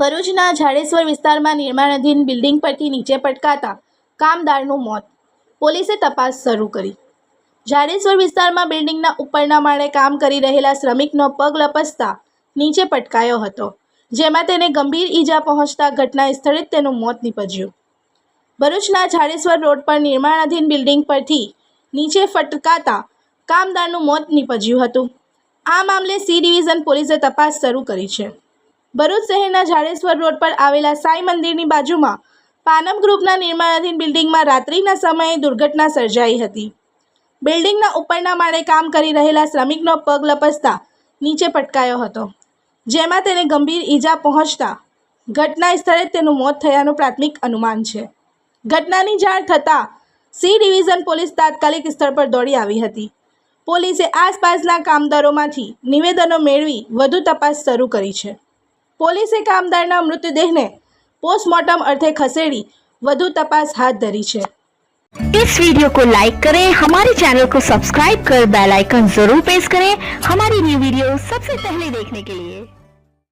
ભરૂચના જાડેશ્વર વિસ્તારમાં નિર્માણાધીન બિલ્ડિંગ પરથી નીચે પટકાતા કામદારનું મોત. પોલીસે તપાસ શરૂ કરી. ઝાડેશ્વર વિસ્તારમાં બિલ્ડિંગના ઉપરના માળે કામ કરી રહેલા શ્રમિકનો પગ લપસતા નીચે પટકાયો હતો, જેમાં તેને ગંભીર ઈજા પહોંચતા ઘટના સ્થળે જ તેનું મોત નીપજ્યું. ભરૂચના ઝાડેશ્વર રોડ પર નિર્માણાધીન બિલ્ડિંગ પરથી નીચે ફટકાતા કામદારનું મોત નીપજ્યું હતું. આ મામલે સી ડિવિઝન પોલીસે તપાસ શરૂ કરી છે. ભરૂચ શહેરના જાડેશ્વર રોડ પર આવેલા સાંઈ મંદિરની બાજુમાં પાનમ ગ્રુપના નિર્માણાધીન બિલ્ડિંગમાં રાત્રિના સમયે દુર્ઘટના સર્જાઈ હતી. બિલ્ડિંગના ઉપરના માળે કામ કરી રહેલા શ્રમિકનો પગ લપસતા નીચે પટકાયો હતો, જેમાં તેને ગંભીર ઈજા પહોંચતા ઘટના સ્થળે તેનું મોત થયાનું પ્રાથમિક અનુમાન છે. ઘટનાની જાણ થતાં સી ડિવિઝન પોલીસ તાત્કાલિક સ્થળ પર દોડી આવી હતી. પોલીસે આસપાસના કામદારોમાંથી નિવેદનો મેળવી વધુ તપાસ શરૂ કરી છે. પોલીસે કામદારના મૃતદેહને પોસ્ટમોર્ટમ અર્થે ખસેડી વધુ તપાસ હાથ ધરી છે इस वीडियो को लाइक करें हमारे चैनल को सब्सक्राइब कर बेल आइकन जरूर प्रेस करें हमारी न्यू वीडियो सबसे पहले देखने के लिए